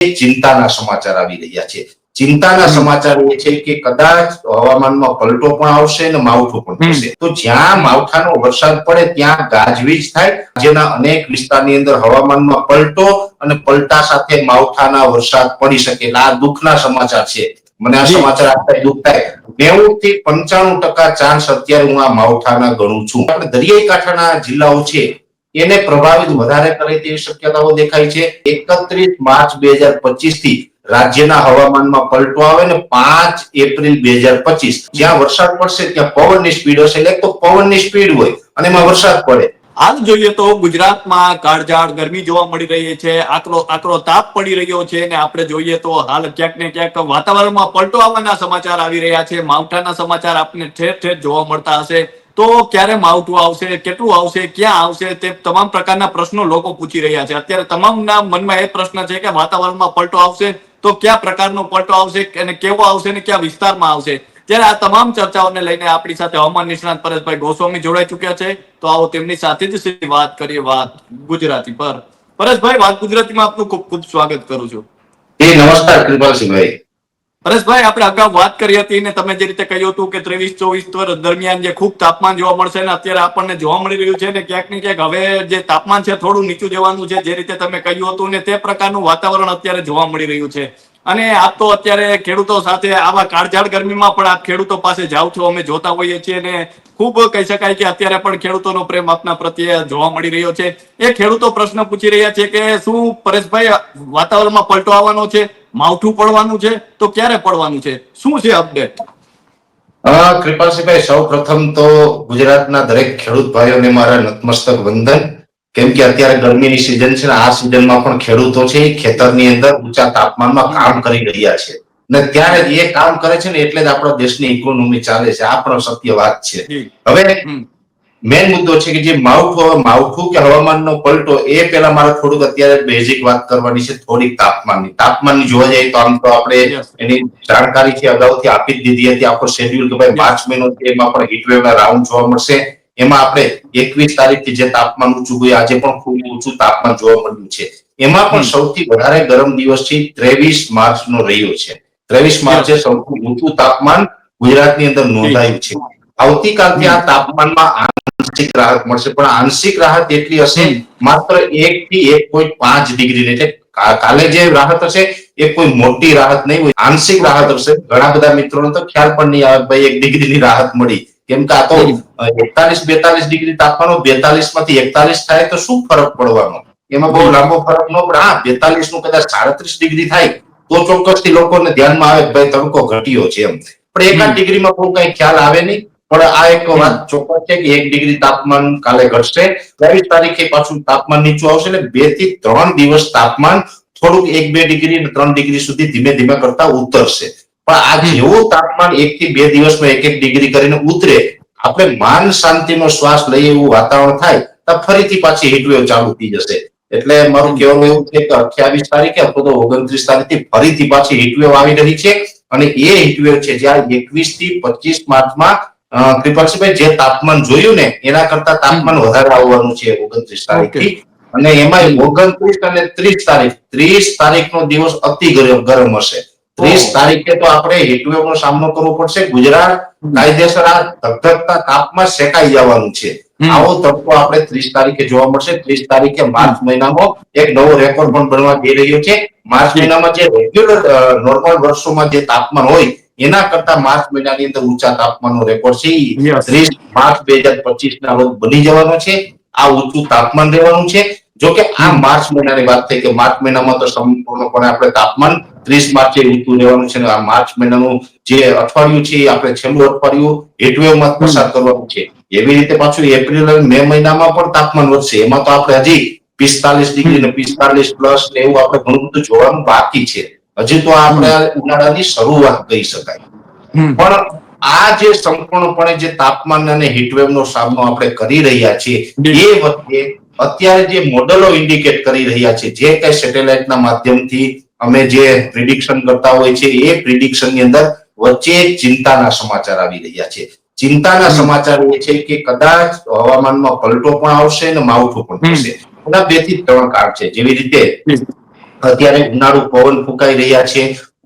ચિંતાના સમાચાર આવી રહ્યા છે. ચિંતાના સમાચાર એ છે કે કદાચ હવામાનમાં પલટો પણ આવશે અને માવઠું પણ થશે. તો જ્યાં માવઠાનો વરસાદ પડે ત્યાં ગાજવીજ થાય. જેના અનેક વિસ્તારની અંદર હવામાનમાં પલટો અને પલટા સાથે માવઠાના વરસાદ પડી શકે. આ દુઃખના સમાચાર છે. મને આ સમાચાર આપતા દુઃખ થાય નેવું થી પંચાણું ટકા ચાન્સ અત્યારે હું આ માવઠાના ગણું છું. આપણે દરિયાઈ કાંઠાના જિલ્લાઓ છે. એને પ્રભાવિત વધારે કરે તેવી શક્યતાઓ દેખાય છે. એકત્રીસ માર્ચ બે હજાર પચીસથી રાજ્યના હવામાનમાં પલટો આવે ને પાંચ એપ્રિલ બે હજાર પચીસ. જ્યાં વરસાદ પડશે, ત્યાં પવનની સ્પીડ હશે. એટલે તો પવનની સ્પીડ હોય અને એમાં વરસાદ પડે. હાલ જોઈએ તો ગુજરાતમાં કાળઝાળ ગરમી જોવા મળી રહી છે. આકરો આકરો તાપ પડી રહ્યો છે અને આપણે જોઈએ તો હાલ ક્યાંક ને ક્યાંક વાતાવરણમાં પલટો આવવાના સમાચાર આવી રહ્યા છે. માવઠાના સમાચાર આપને ઠેર ઠેર જોવા મળતા હશે. તો ક્યારે માવઠું આવશે, કેટલું આવશે, ક્યાં આવશે, તે તમામ પ્રકારના પ્રશ્નો લોકો પૂછી રહ્યા છે. અત્યારે તમામના મનમાં એ પ્રશ્ન છે કે વાતાવરણમાં પલટો આવશે તો કયા પ્રકારનો પલટો આવશે અને કેવો આવશે ને કયા વિસ્તારમાં આવશે? ત્યારે આ તમામ ચર્ચાઓને લઈને આપણી સાથે હવામાન નિષ્ણાત પરેશભાઈ ગોસ્વામી જોડાઈ ચુક્યા છે. તો આવો તેમની સાથે જ વાત કરીએ વાત ગુજરાતી પર. પરેશભાઈ, વાત ગુજરાતીમાં આપનું ખૂબ ખૂબ સ્વાગત કરું છું. નમસ્કાર, કૃપાલસિંહભાઈ. પરેશભાઈ આપણે અગાઉ વાત કરી હતી ને તમે જે રીતે કહ્યું હતું કે ત્રેવીસ, ચોવીસ દરમિયાન જે ખૂબ તાપમાન જોવા મળશે ને અત્યારે આપણને જોવા મળી રહ્યું છે ને ક્યાંક ને ક્યાંક હવે જે તાપમાન છે થોડું નીચું જવાનું છે, જે રીતે તમે કહ્યું હતું ને તે પ્રકારનું વાતાવરણ અત્યારે જોવા મળી રહ્યું છે. અને આપ તો અત્યારે ખેડૂતો સાથે આવા કાળઝાળ ગરમીમાં પણ આપ ખેડૂતો પાસે જાઓ છો, અમે જોતા હોઈએ છીએ ને ખૂબ કહી શકાય કે અત્યારે પણ ખેડૂતોનો પ્રેમ આપના પ્રત્યે જોવા મળી રહ્યો છે. એ ખેડૂતો પ્રશ્ન પૂછી રહ્યા છે કે શું પરેશભાઈ, વાતાવરણમાં પલટો આવવાનો છે? માવઠું પડવાનું છે? તો ક્યારે પડવાનું છે? શું છે અપડેટ કૃપાસિંહભાઈ સૌ પ્રથમ તો ગુજરાતના દરેક ખેડૂત ભાઈઓને મારા નતમસ્તક વંદન. કેમ કે અત્યારે ગરમીની સિઝન છે આ સિઝનમાં પણ ખેડૂતો છે ખેતરની અંદર ઊંચા તાપમાનમાં કામ કરી રહ્યા છે. ને ત્યારે એ કામ કરે છે ને એટલે જ આપણા દેશની ઇકોનોમી ચાલે છે. આ પણ સત્ય વાત છે. હવે. મેન મુદ્દો છે કે જે માવઠું માવઠું કે હવામાનનો પલટો એ પહેલા મારે થોડુંક અત્યારે બેઝિક વાત કરવાની છે થોડીક તાપમાનની. તાપમાનની જોવા જઈએ તો આમ તો આપણે એની જાણકારી છે અગાઉથી આપી જ દીધી હતી આખો શેડ્યુલ કે ભાઈ માર્ચ મહિનો છે એમાં પણ હીટવેવ રાઉન્ડ જોવા મળશે. એમાં આપણે એકવીસ તારીખથી જે તાપમાન ઊંચું ગયું આજે પણ ખૂબ ઊંચું તાપમાન જોવા મળ્યું છે. એમાં પણ સૌથી વધારે ગરમ દિવસ છે ત્રેવીસ માર્ચ નો રહ્યો છે. ત્રેવીસ માર્ચે સૌથી ઊંચું તાપમાન ગુજરાતની અંદર નોંધાયું છે. આવતીકાલથી આ તાપમાનમાં આંશિક રાહત મળશે. પણ આંશિક રાહત એટલી હશે. માત્ર એક થી એક પોઈન્ટ પાંચ ડિગ્રી એટલે કાલે જે રાહત હશે એ કોઈ મોટી રાહત નહીં હોય. આંશિક રાહત હશે. ઘણા બધા મિત્રોને તો ખ્યાલ પણ નહીં આવે ભાઈ એક ડિગ્રીની રાહત મળી. કેમ કે આ તો એકતાલીસ બેતાલીસ ડિગ્રી તાપમાન બેતાલીસમાંથી એકતાલીસ થાય તો શું ફરક પડવાનો? એમાં બહુ લાંબો ફરક ન પડે. હા બેતાલીસનું કદાચ સાડત્રીસ ડિગ્રી થાય તો ચોક્કસથી લોકોને ધ્યાનમાં આવે ભાઈ તડકો ઘટ્યો છે એમ. પણ એકાદ. ડિગ્રીમાં બહુ કઈ ખ્યાલ આવે નહીં. પણ આ એક વાત ચોક્કસ છે કે એક ડિગ્રી તાપમાન કાલે ઘટશે. ત્રેવીસ તારીખે પાછું તાપમાન નીચું આવશે એટલે બેથી ત્રણ દિવસ તાપમાન થોડુંક એક બે ડિગ્રી અને ત્રણ ડિગ્રી સુધી ધીમે ધીમે કરતા ઉતરશે. પણ આ જેવું તાપમાન એક થી બે દિવસમાં એક એક ડિગ્રી કરીને ઉતરે, આપણે માન શાંતિનો શ્વાસ લઈએ એવું વાતાવરણ થાય, તો ફરીથી પાછી હીટવેવ ચાલુ થઈ જશે. એટલે મારું કહેવાનું એવું છે કે અઠ્યાવીસ તારીખે અથવા તો ઓગણત્રીસ તારીખથી ફરીથી પાછી હીટવેવ આવી રહી છે. અને એ હીટવેવ છે જ્યાં એકવીસથી પચીસ માર્ચમાં અ, જે તાપમાન જોયું ને એના કરતા તાપમાન વધારે આવવાનું છે ઓગણત્રીસ તારીખથી. અને એમાં ઓગણત્રીસ અને ત્રીસ તારીખ ત્રીસ તારીખનો દિવસ અતિ ગરમ હશે. ત્રીસ તારીખે તો આપણે હીટવેવ નો સામનો કરવો પડશે. ગુજરાત કાયદેસર આ ધગધગતા તાપમાં શેકાઈ જવાનું છે. આવો તડકો આપણે ત્રીસ તારીખે જોવા મળશે. ત્રીસ તારીખે માર્ચ મહિનામાં એક નવો રેકોર્ડ પણ બનવા જઈ રહ્યો છે. માર્ચ મહિનામાં જે રેગ્યુલર નોર્મલ વર્ષોમાં જે તાપમાન હોય એના કરતા માર્ચ મહિનાની અંદર ઊંચા તાપમાનનો રેકોર્ડ છે. ત્રીસ માર્ચ બે હજાર પચીસ ના રોજ બની જવાનો છે. આ ઊંચું તાપમાન રહેવાનું છે. જો કે આ માર્ચ મહિનાની વાત થઈ કે માર્ચ મહિનામાં તો સંપૂર્ણપણે આપણે તાપમાન ત્રીસ માર્ચે ઊંચું રહેવાનું છે આ માર્ચ મહિનાનું જે અઠવાડિયું છે આપણે છેલ્લું અઠવાડિયું હીટવેવમાં પસાર કરવાનું છે. એવી રીતે પાછું એપ્રિલ અને મે મહિનામાં પણ તાપમાન વધશે. એમાં તો આપણે હજી પિસ્તાલીસ ડિગ્રી ને પિસ્તાલીસ પ્લસ ને એવું આપણે ઘણું બધું જોવાનું બાકી છે. હજી તો આપણે ઉનાળાની શરૂઆત કહી શકાય. પણ આ જે સંપૂર્ણપણે જે તાપમાન અને હીટવેવ નો સામનો આપણે કરી રહ્યા છીએ એ વખતે અત્યારે જે મોડલો ઇન્ડિકેટ કરી રહ્યા છે જે કઈ સેટેલાઇટના માધ્યમથી અમે જે પ્રિડિક્શન કરતા હોય છે એ પ્રિડિક્શનની અંદર વચ્ચે ચિંતાના સમાચાર આવી રહ્યા છે. ચિંતાના સમાચાર એ છે કે કદાચ હવામાનમાં પલટો પણ આવશે અને માવઠું પણ થશે. એના બેથી ત્રણ કારણ છે. જેવી રીતે અત્યારે ઉનાળુ પવન ફૂંકાઈ રહ્યા છે.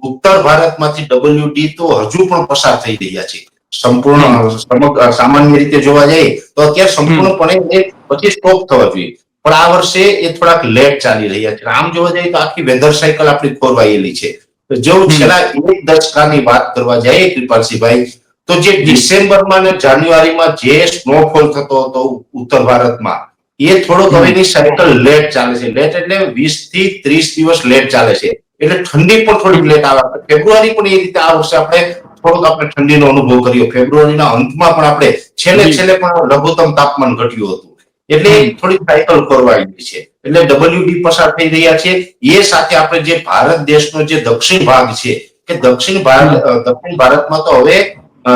ઉત્તર ભારતમાંથી ડબલ્યુડી તો હજુ પણ પસાર થઈ રહ્યા છે. સંપૂર્ણ સામાન્ય રીતે જોવા જઈએ તો અત્યારે સંપૂર્ણપણે એ પછી સ્ટોપ થવા જોઈએ. પણ આ વર્ષે એ થોડાક લેટ ચાલી રહ્યા છે. આમ જોવા જઈએ તો આખી વેધર સાયકલ આપણી ખોરવાયેલી છે. તો જો છેલ્લા એક દશકાની વાત કરવા જઈએ કૃપાલસિંહભાઈ તો જે ડિસેમ્બરમાં ને જાન્યુઆરીમાં જે સ્નોફોલ થતો હતો ઉત્તર ભારતમાં એ થોડોક હમ. હવેની સાયકલ લેટ ચાલે છે. લેટ એટલે વીસથી ત્રીસ દિવસ લેટ ચાલે છે. એટલે ઠંડી પણ થોડીક લેટ આવે. ફેબ્રુઆરી પણ એ રીતે આ વર્ષે આપણે થોડોક આપણે ઠંડીનો અનુભવ કર્યો. ફેબ્રુઆરીના અંતમાં પણ આપણે છેલ્લે છેલ્લે પણ લઘુત્તમ તાપમાન ઘટ્યું હતું. એટલે થોડી થોડીક સાયકલ ગઈ છે. એટલે ડબલ્યુડી પસાર થઈ રહ્યા છે. એ સાથે આપણે જે ભારત દેશનો જે દક્ષિણ ભાગ છે કે દક્ષિણ ભારત દક્ષિણ ભારતમાં તો હવે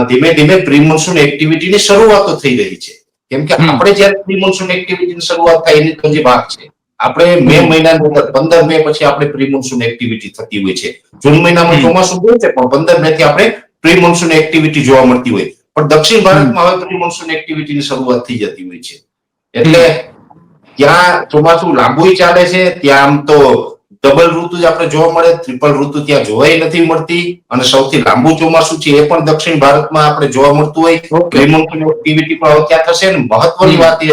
ધીમે ધીમે પ્રી મોન્સૂન એક્ટિવિટીની શરૂઆતો થઈ રહી છે. કેમ કે આપણે જ્યારે પ્રી મોન્સૂન એક્ટિવિટીની શરૂઆત થાય એની તો જે ભાગ છે. આપણે મે. મહિનાની અંદર પંદર મે પછી આપણે પ્રી મોન્સૂન એક્ટિવિટી થતી હોય છે. જૂન મહિનામાં. ચોમાસું હોય છે પણ પંદર મે થી આપણે પ્રી મોન્સૂન એક્ટિવિટી જોવા મળતી હોય. પણ દક્ષિણ ભારતમાં હવે પ્રી મોન્સૂન એક્ટિવિટીની શરૂઆત થઈ જતી હોય છે. એટલે ત્યાં ચોમાસું લાંબુ ચાલે છે ત્યાં આમ તો ડબલ ઋતુ જ આપણે જોવા મળે ટ્રિપલ ઋતુ ત્યાં જોવાય નથી મળતી અને સૌથી લાંબુ ચોમાસું છે એ પણ દક્ષિણ ભારતમાં આપણે જોવા મળતું હોય. એક્ટિવિટી પણ ત્યાં થશે ને મહત્વની વાત એ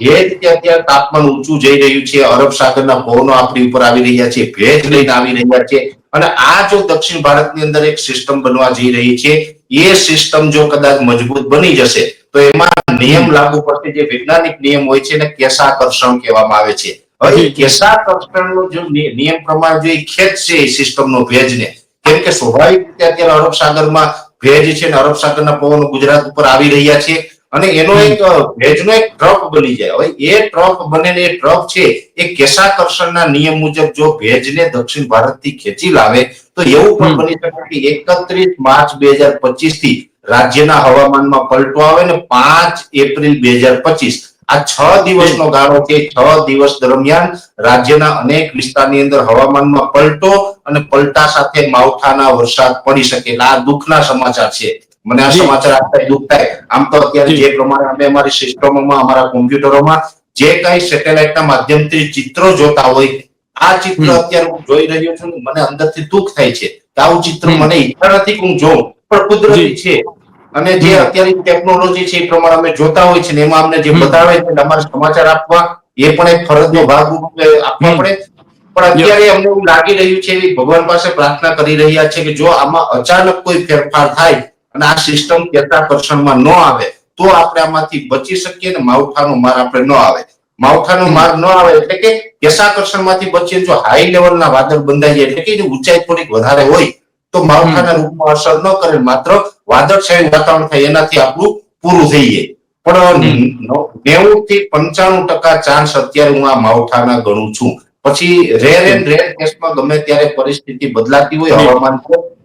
છે એ ત્યાં ત્યાં તાપમાન ઊંચું જઈ રહ્યું છે અરબ સાગરના પવનો આપણી ઉપર આવી રહ્યા છે ભેજ લઈને આવી રહ્યા છે અને આ જો દક્ષિણ ભારતની અંદર એક સિસ્ટમ બનવા જઈ રહી છે એ સિસ્ટમ જો કદાચ મજબૂત બની જશે તો એમાં નિયમ લાગુ પડશે જે વૈજ્ઞાનિક નિયમ હોય છે એને કેસાકર્ષણ કહેવામાં આવે છે. હવે જી. કેસાકર્ષણનો જો નિયમ પ્રમાણે જો એ ખેંચશે એ સિસ્ટમનો ભેજને કેમ કે સ્વાભાવિક રીતે અત્યારે અરબ સાગરમાં ભેજ છે ને અરબ સાગરના પવનો ગુજરાત ઉપર આવી રહ્યા છે અને એનો એક ભેજનો એક ટ્રફ બની જાય હવે એ ટ્રફ બને એ ટ્રફ છે એ કેશાકર્ષણના નિયમ મુજબ જો ભેજને દક્ષિણ ભારતથી ખેંચી લાવે તો એવું પણ બની શકે કે એકત્રીસ માર્ચ બે હજાર પચીસથી રાજ્યના હવામાનમાં પલટો આવે ને પાંચ એપ્રિલ બે હજાર પચીસ આ છ દિવસનો ગાળો છે. છ દિવસ દરમિયાન રાજ્યના અનેક વિસ્તારની અંદર હવામાનમાં પલટો અને પલટા સાથે માવઠાના વરસાદ પડી શકે. આ દુઃખના સમાચાર છે. મને આ સમાચાર આપતા દુઃખ થાય. આમ તો અત્યારે જી. પ્રમાણે અમે અમારી સિસ્ટમોમાં અમારા કોમ્પ્યુટરોમાં જે કઈ સેટેલાઇટના માધ્યમથી ચિત્રો જોતા હોય આ ચિત્ર અત્યારે હું જોઈ રહ્યો છું મને અંદરથી દુઃખ થાય છે. આવું ચિત્ર મને ઈચ્છા નથી કે હું જોઉં. પણ કુદરતી છે. અને જે અત્યારની અત્યારે ટેકનોલોજી છે એ પ્રમાણે અમે જોતા હોય છે એમાં અમને જે બતાવે છે અમારે સમાચાર આપવા એ પણ એક ફરજનો ભાગ આપવા પડે. પણ અત્યારે અમને એવું લાગી રહ્યું છે ભગવાન પાસે પ્રાર્થના કરી રહ્યા છે કે જો આમાં અચાનક કોઈ ફેરફાર થાય અને આ સિસ્ટમ કેતાકર્ષણમાં ન આવે તો આપણે આમાંથી બચી શકીએ ને માવઠાનો માર આપણે ન આવે. માવઠાનો માર ન આવે એટલે કે કેસાકર્ષણમાંથી બચીએ જો હાઈ લેવલના વાદળ બંધાઈ જાય એટલે કે એની ઊંચાઈ થોડીક વધારે હોય તો માવઠાના રૂપમાં અસર ન કરે. માત્ર વાદળછાયું વાતાવરણ થાય એનાથી આપણું પૂરું થઈ જાય પણ નેવું થી પંચાણું ટકા ચાન્સ અત્યારે હું આ માવઠાના ગણું છું. પછી રેર એન્ડ રેર કેસમાં ગમે ત્યારે પરિસ્થિતિ બદલાતી હોય હવામાન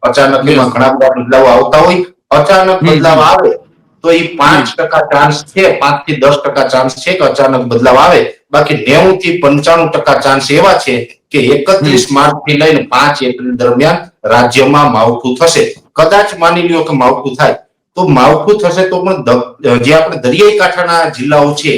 અચાનક એમાં ઘણા બધા બદલાવ આવતા હોય. અચાનક બદલાવ આવે તો એ પાંચ ટકા ચાન્સ છે પાંચથી દસ ટકા ચાન્સ છે કે અચાનક બદલાવ આવે. બાકી નેવું થી પંચાણું ટકા ચાન્સ એવા છે કે એકત્રીસ માર્ચથી લઈને પાંચ એપ્રિલ દરમિયાન રાજ્યમાં માવઠું થશે. કદાચ માની લ્યો કે માવઠું થાય તો માવઠું થશે તો પણ જે આપણે દરિયાઈ કાંઠાના જિલ્લાઓ છે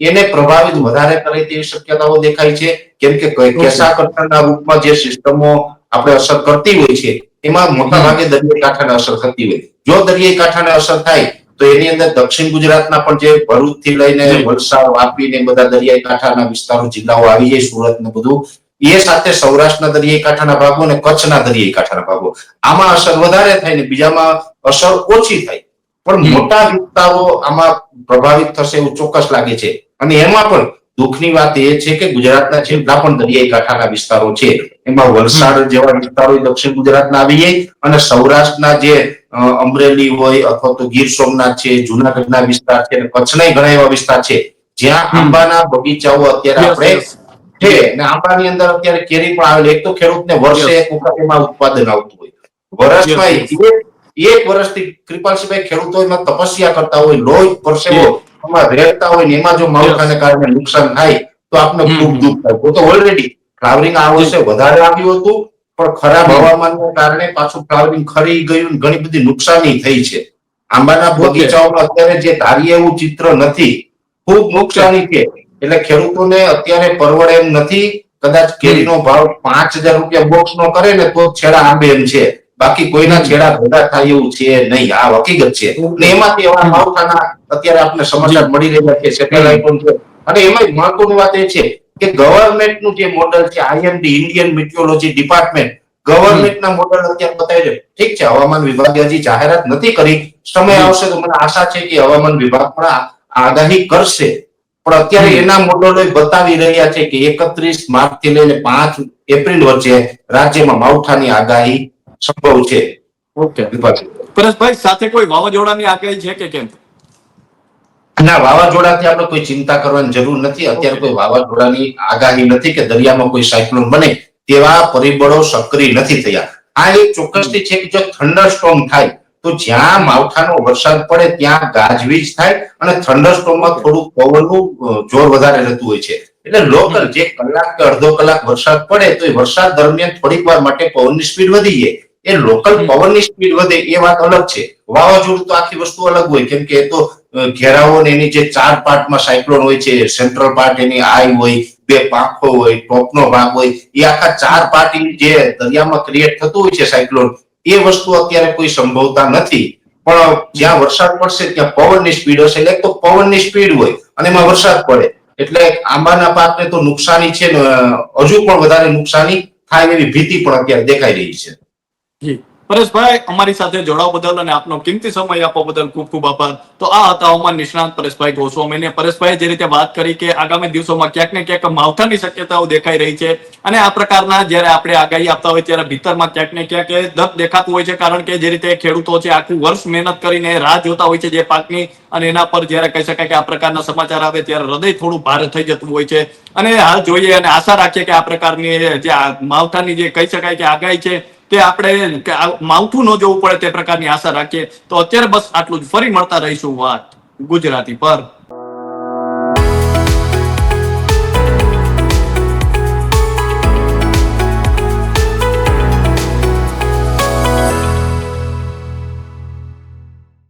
એને પ્રભાવિત વધારે કરે તેવી શક્યતાઓ દેખાય છે. કેમ કે કેસાકર્ષણના રૂપમાં જે સિસ્ટમો આપણે અસર કરતી હોય છે એમાં મોટા ભાગે દરિયાઈ કાંઠાને અસર થતી હોય. જો દરિયાઈ કાંઠાને અસર થાય તો એની અંદર દક્ષિણ ગુજરાતના પણ જે ભરૂચથી લઈને વલસાડ વાપી ને બધા દરિયાઈ કાંઠાના વિસ્તારો જિલ્લાઓ આવી જાય સુરત ને બધું. એ સાથે સૌરાષ્ટ્રના દરિયાઈ કાંઠાના ભાગો અને કચ્છના દરિયાઈ કાંઠાના ભાગો. આમાં અસર વધારે થાય ને બીજામાં અસર ઓછી થાય. પણ મોટા વિસ્તારો આમાં પ્રભાવિત થશે એવું ચોક્કસ લાગે છે. અને એમાં પણ દુઃખની વાત એ છે કે ગુજરાતના જેટલા પણ દરિયાઈ કાંઠાના વિસ્તારો છે. એમાં વલસાડ જેવા વિસ્તારો દક્ષિણ ગુજરાતના આવી જાય અને સૌરાષ્ટ્રના જે અમરેલી હોય અથવા તો ગીર સોમનાથ છે જુનાગઢના વિસ્તાર છે અને કચ્છના ઘણા એવા વિસ્તાર છે. જ્યાં. આંબાના બગીચાઓ અત્યારે આપણે. છે ને આંબાની અંદર અત્યારે કેરી પણ આવેલી. એક તો ખેડૂતને વર્ષે એક વખત એમાં ઉત્પાદન આવતું હોય. વર્ષમાં એક વર્ષથી કૃપાલસિંહભાઈ ખેડૂતો એમાં તપસ્યા કરતા હોય લોહી પરસેવો એમાં રહેતા હોય ને એમાં જો માવઠાને કારણે નુકસાન થાય તો આપને ખૂબ દુઃખ થાય. તો તો ઓલરેડી ફ્લાવરિંગ આ વર્ષે વધારે આવ્યું હતું પણ ખરાબ. હવામાનને કારણે પાછું ફ્લાવરિંગ ખરી ગયું ઘણી બધી નુકસાની થઈ છે. આંબાના. બગીચાઓમાં અત્યારે જે ધારીએ એવું ચિત્ર નથી ખૂબ નુકસાની છે. એટલે ખેડૂતોને અત્યારે પરવડે એમ નથી. કદાચ કેરીનો ભાવ પાંચ હજાર રૂપિયા બોક્સ નો કરે ને તો છેડા આંબે એમ છે. બાકી કોઈના છેડા ભેગા થાય એવું છે નહીં. આ હકીકત છે. અને એમાંથી એવા માવઠાના અત્યારે આપણે સમાચાર મળી રહ્યા છે સેટેલાઇટ પણ છે. અને એમાં મહત્વની વાત એ છે કે ગવર્મેન્ટનું જે મોડલ છે આઈએમડી ઇન્ડિયન મિટિયોલોજી ડિપાર્ટમેન્ટ ગવર્મેન્ટના મોડલ અત્યારે બતાવી છે ઠીક છે હવામાન વિભાગે હજી જાહેરાત નથી કરી. સમય આવશે તો મને આશા છે કે હવામાન વિભાગ પણ આગાહી કરશે. પણ અત્યારે એના મોડલો બતાવી રહ્યા છે કે એકત્રીસ માર્ચથી લઈને પાંચ એપ્રિલ વચ્ચે રાજ્યમાં માવઠાની આગાહી સંભવ છે. ઓકે. પરેશભાઈ સાથે કોઈ વાવાઝોડાની આગાહી છે કે કેમ? ના વાવાઝોડાથી આપણે કોઈ ચિંતા કરવાની જરૂર નથી. અત્યારે કોઈ વાવાઝોડાની આગાહી નથી કે દરિયામાં કોઈ સાયક્લોન બને તેવા પરિબળો સક્રિય નથી થયા. આ એક ચોક્કસથી છે કે જો થંડરસ્ટોર્મ થાય તો જ્યાં માવઠાનો વરસાદ પડે ત્યાં ગાજવીજ થાય અને થંડરસ્ટોમમાં થોડું પવનનું જોર વધારે રહેતું હોય છે. એટલે લોકલ જે કલાક કે અડધો કલાક વરસાદ પડે તો એ વરસાદ દરમિયાન થોડીક વાર માટે પવનની સ્પીડ વધી જાય એ લોકલ પવનની સ્પીડ વધે એ વાત અલગ છે. વાવાઝોડું તો આખી વસ્તુ અલગ હોય કેમ કે એ તો ઘેરાવો ને એની જે ચાર પાર્ટમાં સાયક્લોન હોય છે સેન્ટ્રલ પાર્ટ એની આઈ હોય બે પાંખો હોય ટોપનો ભાગ હોય એ આખા ચાર પાર્ટ જે દરિયામાં ક્રિએટ થતું હોય છે સાયક્લોન એ વસ્તુ અત્યારે કોઈ સંભવતા નથી. પણ જ્યાં વરસાદ પડશે, ત્યાં પવનની સ્પીડ હશે. એટલે તો પવનની સ્પીડ હોય અને એમાં વરસાદ પડે. એટલે આંબાના પાકને તો નુકસાની છે હજુ પણ વધારે નુકસાની થાય એવી ભીતિ પણ અત્યારે દેખાઈ રહી છે. જી. પરેશભાઈ, અમારી સાથે જોડાવા બદલ અને આપનો કિંમતી સમય આપવા બદલ ખૂબ ખૂબ આભાર. તો આ હતા હવામાન નિષ્ણાંત પરેશભાઈ ગોસ્વામી ને પરેશભાઈએ જે રીતે વાત કરી કે આગામી દિવસોમાં ક્યાંક ને ક્યાંક માવઠાની શક્યતાઓ દેખાઈ રહી છે અને આ પ્રકારના જ્યારે આપણે આગાહી આપતા હોય ત્યારે ભીતરમાં ક્યાંક ને ક્યાંક દર્દ દેખાતું હોય છે કારણ કે જે રીતે ખેડૂતો છે આખું વર્ષ મહેનત કરીને રાહ જોતા હોય છે જે પાકની અને એના પર જ્યારે કહી શકાય કે આ પ્રકારના સમાચાર આવે ત્યારે હૃદય થોડું ભારે થઈ જતું હોય છે. અને હાલ જોઈએ અને આશા રાખીએ કે આ પ્રકારની જે માવઠાની જે કહી શકાય કે આગાહી છે તે આપણે માવઠું ન જોવું પડે તે પ્રકારની આશા રાખીએ, તો અત્યારે બસ આટલું જ. ફરી મળતા રહીશું વાત ગુજરાતી પર.